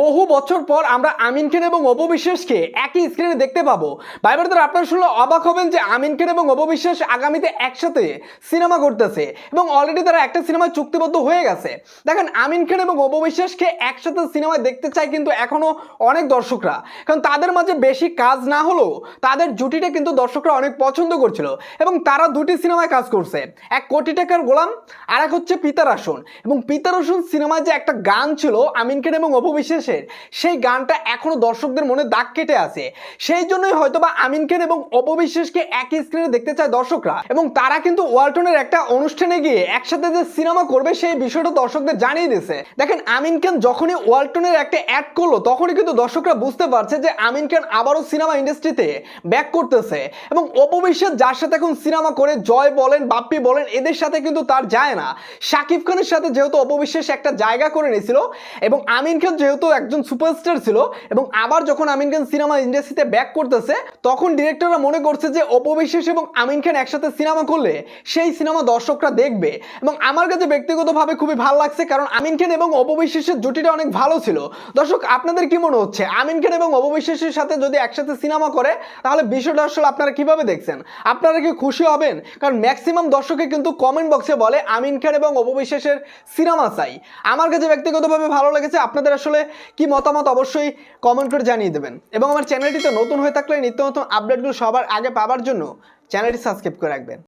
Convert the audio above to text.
বহু বছর পর আমরা আমিন খান এবং অপবিশ্বাসকে একই স্ক্রিনে দেখতে পাবো। ভাইবারদের আপনারা শুনলে অবাক হবেন যে আমিন খান এবং অপবিশ্বাস আগামীতে একসাথে সিনেমা করতেছে এবং অলরেডি তারা একটা সিনেমায় চুক্তিবদ্ধ হয়ে গেছে। দেখেন, আমিন খান এবং অপবিশ্বাসকে একসাথে সিনেমায় দেখতে চায় কিন্তু এখনও অনেক দর্শকরা। কারণ তাদের মাঝে বেশি কাজ না হলেও তাদের জুটিটা কিন্তু দর্শকরা অনেক পছন্দ করছিল এবং তারা দুটি সিনেমায় কাজ করছে। এক কোটি টাকার গোলাম আর এক হচ্ছে পিতার আসন। এবং পিতার আসন সিনেমায় যে একটা গান ছিল আমিন খান এবং অপবিশ্বাসের সেই গানটা এখনও দর্শকদের মনে দাগ কেটে আছে। সেই জন্যই হয়তো বা আমিন খান এবং অপবিশ্বাসকে একই স্ক্রিনে দেখতে চায় দর্শকরা। এবং তারা কিন্তু ওয়ালটনের একটা অনুষ্ঠানে গিয়ে একসাথে যে সিনেমা করবে সেই বিষয়টা দর্শকদের জানিয়ে দিয়েছে। দেখেন, আমিন খান যখনই ওয়ালটনের একটা অ্যাড করল, তখনই কিন্তু দর্শকরা বুঝতে পারছে যে আমিন খান আবারও সিনেমা ইন্ডাস্ট্রিতে ব্যাক করতেছে। এবং অপবিশ্বাস যার সাথে এখন সিনেমা করে, জয় বলেন, বাপ্পি বলেন, এদের সাথে কিন্তু তার যায় না। শাকিব খানের সাথে যেহেতু অপবিশ্বাস একটা জায়গা করে নিয়েছিল, এবং আমিন খান যেহেতু একজন সুপারস্টার ছিল এবং আবার যখন আমিন খান সিনেমা ইন্ডাস্ট্রিতে ব্যাক করতেছে, তখন ডিরেক্টররা মনে করছে যে অপবিশ্বাস এবং আমিন খান একসাথে সিনেমা করলে সেই সিনেমা দর্শকরা দেখবে। এবং আমার কাছে ব্যক্তিগতভাবে খুবই ভালো লাগছে কারণ আমিন খান এবং অপবিশ্বাসের জুটিটা অনেক ভালো ছিল। দর্শক, আপনাদের কি মনে হচ্ছে? আমিন খান এবং অপবিশ্বাসের সাথে যদি একসাথে সিনেমা করে, তাহলে বিষয়টা আসলে আপনারা কীভাবে দেখছেন? আপনারা কি খুশি হবেন? কারণ ম্যাক্সিমাম দর্শকে কিন্তু কমেন্ট বক্সে বলে, আমিন খান এবং অপবিশ্বাসের সিনেমা চাই। আমার কাছে ব্যক্তিগতভাবে ভালো লেগেছে। আপনাদের আসলে কি মতামত অবশ্যই কমেন্ট করে জানিয়ে দেবেন। এবং আমার চ্যানেলটিতে নতুন হয়ে থাকলে নিত্য নতুন আপডেটগুলো সবার আগে পাওয়ার জন্য চ্যানেলটি সাবস্ক্রাইব করে রাখবেন।